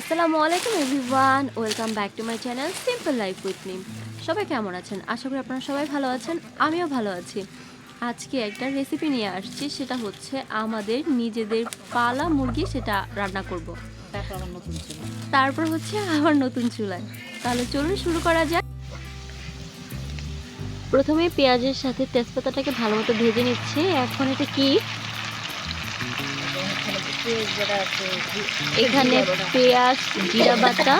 আসসালামু আলাইকুম everyone, welcome back to my channel simple life with me. সবাই কেমন আছেন? আশা করি আপনারা সবাই ভালো আছেন, আমিও ভালো আছি। আজকে একটা রেসিপি নিয়ে আসছি, সেটা হচ্ছে আমাদের নিজেদের পালা মুরগি সেটা রান্না করব। তারপর আমার হচ্ছে আবার নতুন চুলায়। তাহলে চলুন শুরু করা যাক। প্রথমে পেঁয়াজের সাথে তেজপাতাটাকে ভালো মতো ভেজে নিচ্ছে। এখন এটা কি? এখানে পেঁয়াজ জিরা বাটা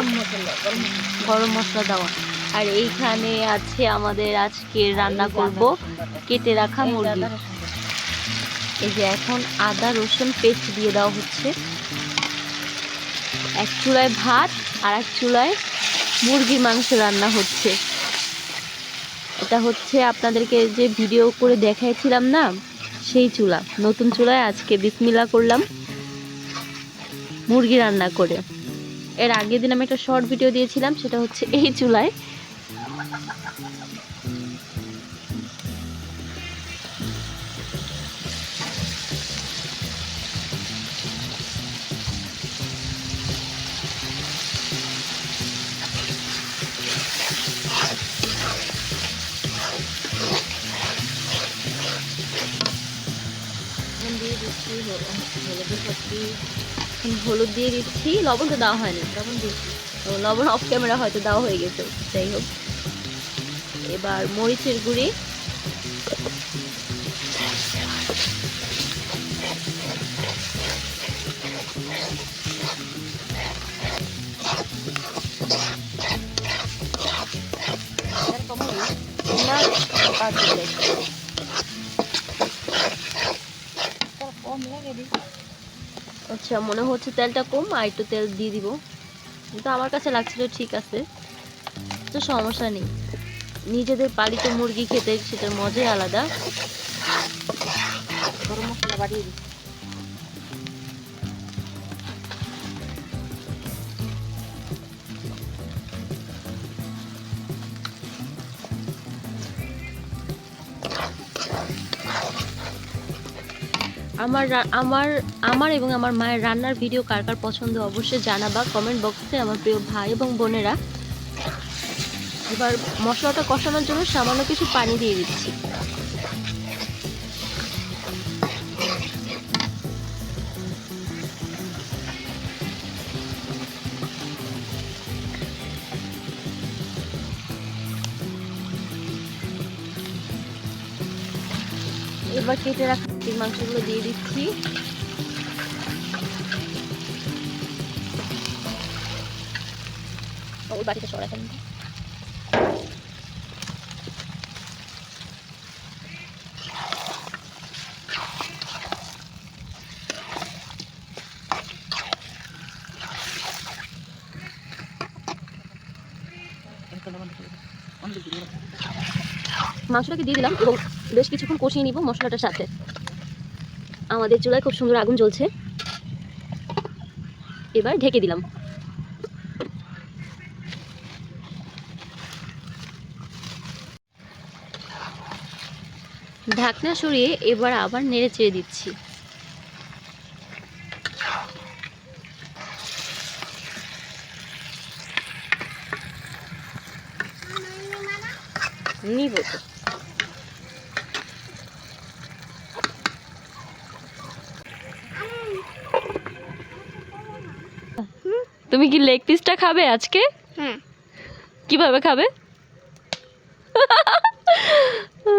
গরম মশলা দেওয়া। আর এইখানে আছে আমাদের আজকে রান্না করব কেটে রাখা মুরগি। এই যে এখন আদা রসুন পেস্ট দিয়ে দেওয়া হচ্ছে। এক চুলায় ভাত আর এক চুলায় মুরগির মাংস রান্না হচ্ছে। এটা হচ্ছে আপনাদেরকে যে ভিডিও করে দেখাইছিলাম না সেই চুলা। নতুন চুলায় আজকে বিসমিল্লা করলাম। মুরগি রান্না করে। এর আগের দিন আমি একটা শর্ট ভিডিও দিয়েছিলাম, সেটা হচ্ছে এই চুলায়। এখন হলুদ দিয়ে দিচ্ছি লবণ তো দেওয়া হয়নি, লবণ দিয়েছি তো লবণ অফ ক্যামেরা হয়তো দেওয়া হয়ে গেছে, যাই হোক। এবার মরিচের গুঁড়ি। কম লাগে আচ্ছা মনে হচ্ছে তেলটা কম, আর একটু তেল দিয়ে দিব। কিন্তু আমার কাছে লাগছিল ঠিক আছে। তো সমস্যা নেই। নিজেদের বাড়িতে মুরগি খেতে সেটার মজাই আলাদা। গরম মশলা বাড়িয়ে দিই আমার আমার আমার এবং আমার মায়ের রান্নার ভিডিও কার কার পছন্দ অবশ্যই জানাবা কমেন্ট বক্সে আমার প্রিয় ভাই এবং বোনেরা। এবার মশলাটা কষানোর জন্য সামান্য কিছু পানি দিয়ে দিচ্ছি। এবার কেটে রাখা মাংসগুলো দিয়ে দিচ্ছি। মাংসটাকে দিয়ে দিলাম এবং বেশ কিছুক্ষণ কষিয়ে নিব মশলাটার সাথে। আমাদের চুলায় খুব সুন্দর আগুন জ্বলছে। এবার ঢেকে দিলাম। ঢাকনা সরিয়ে এবার আবার নেড়ে চেড়ে দিচ্ছি। নিব তো। তুমি কি লেগ পিসটা খাবে আজকে? হ্যাঁ। কীভাবে খাবে?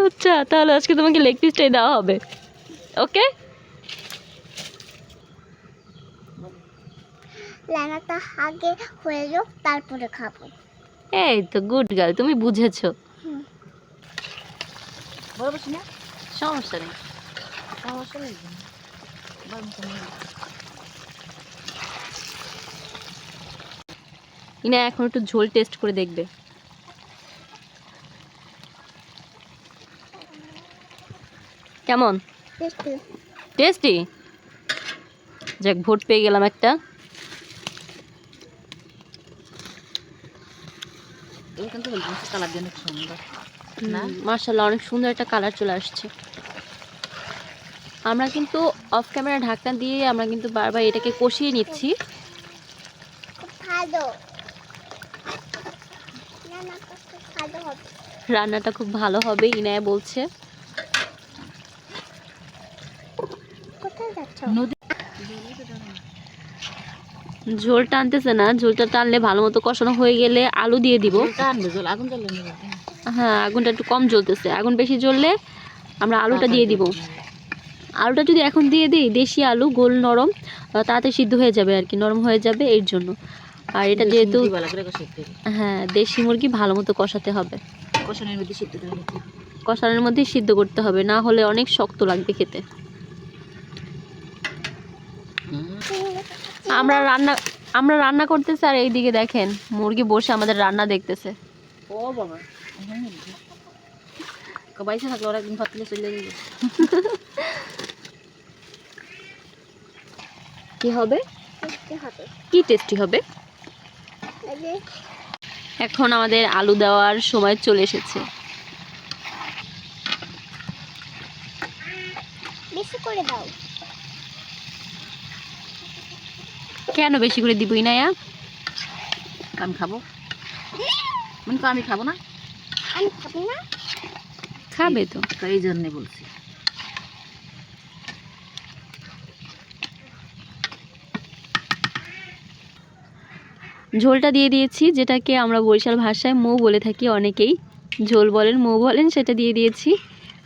আচ্ছা তাহলে আজকে তোমাকে লেগ পিসটাই দেওয়া হবে। ওকে? রান্নাটা আগে হয়ে যাক তারপরে খাব। এই তো গুড গার্ল তুমি বুঝেছ। সমস্যা নেই। সমস্যা নেই বড় মতো নিয়ে দিই। ইনা এখন একটু ঝোল টেস্ট করে দেখবে। কেমন? টেস্টি। যাক ভোট পেয়ে গেলাম একটা। কালার সুন্দর। না? মার্শাল্লাহ অনেক সুন্দর একটা কালার চলে আসছে। আমরা কিন্তু অফ ক্যামেরা ঢাকনা দিয়ে আমরা কিন্তু বারবার এটাকে কষিয়ে নিচ্ছি না না খুব স্বাদও হবে রান্নাটা খুব ভালো হবে ইনায়া বলছে। ঝোল টানতেছে না ঝোলটা টানলে ভালো মতো কষানো হয়ে গেলে আলু দিয়ে দিব। হ্যাঁ আগুনটা একটু কম জ্বলতেছে। আগুন বেশি জ্বললে আমরা আলুটা দিয়ে দিব। আলুটা যদি এখন দিয়ে দিই দেশি আলু গোল নরম তাড়াতাড়ি সিদ্ধ হয়ে যাবে আর কি নরম হয়ে যাবে এর জন্য। আর এটা যেহেতু হ্যাঁ দেশি মুরগি ভালো মতো কষাতে হবে। কষানোর মধ্যে সিদ্ধ। কষানোর মধ্যে সিদ্ধ করতে হবে না হলে অনেক শক্ত লাগবে খেতে। আমরা রান্না আমরা রান্না করতেছি আর এইদিকে দেখেন মুরগি বসে আমাদের রান্না দেখতেছে। ও বাবা বাইসে থাকলে ওরা একদিন ভাত তুলে চলে যাবে। কি হবে। কি টেস্টি হবে? এখন আমাদের আলু দেওয়ার সময় চলে এসেছে। বেশি করে দাও। কেন বেশি করে দিবই না আমি খাব। মানে আমি খাব না? আমি খাব না। খাবে তো তো। এই জন্যে বলছি। ঝোলটা দিয়ে দিয়েছি, যেটাকে আমরা বরিশাল ভাষায় মৌ বলে থাকি অনেকেই। ঝোল বলেন, মৌ বলেন, সেটা দিয়ে দিয়েছি।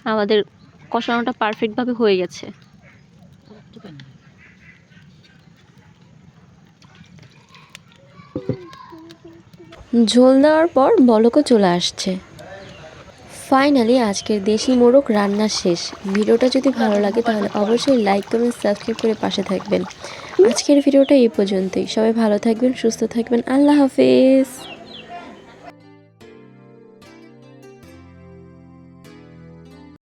আমাদের কষানোটা পারফেক্টভাবে হয়ে গেছে। ঝোল দেওয়ার পর বলকও চলে আসছে। ফাইনালি আজকের দেশি মোরগ রান্না শেষ। ভিডিওটা যদি ভালো লাগে, তাহলে অবশ্যই লাইক কমেন্ট সাবস্ক্রাইব করে পাশে থাকবেন। আজকের ভিডিওটা এই পর্যন্তই। সবাই ভালো থাকবেন, সুস্থ থাকবেন। আল্লাহ হাফেজ।